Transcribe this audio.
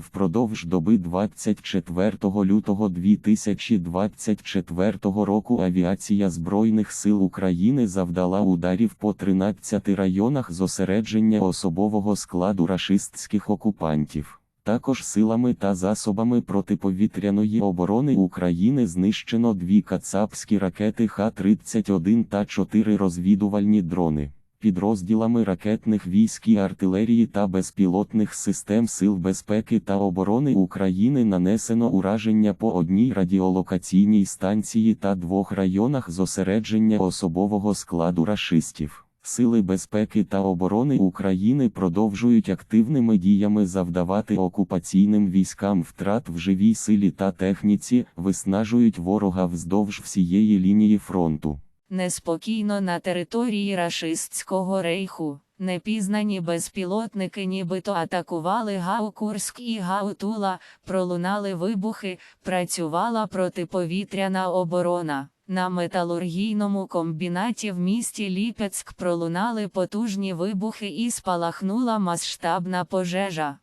Впродовж доби 24 лютого 2024 року авіація Збройних сил України завдала ударів по 13 районах зосередження особового складу рашистських окупантів. Також силами та засобами протиповітряної оборони України знищено дві кацапські ракети Х-31 та чотири розвідувальні дрони. Підрозділами ракетних військ і артилерії та безпілотних систем Сил безпеки та оборони України нанесено ураження по одній радіолокаційній станції та двох районах зосередження особового складу рашистів. Сили безпеки та оборони України продовжують активними діями завдавати окупаційним військам втрат в живій силі та техніці, виснажують ворога вздовж всієї лінії фронту. Неспокійно на території рашистського рейху. Непізнані безпілотники нібито атакували Гау Курськ і Гау Тула, пролунали вибухи, працювала протиповітряна оборона. На металургійному комбінаті в місті Ліпецьк пролунали потужні вибухи і спалахнула масштабна пожежа.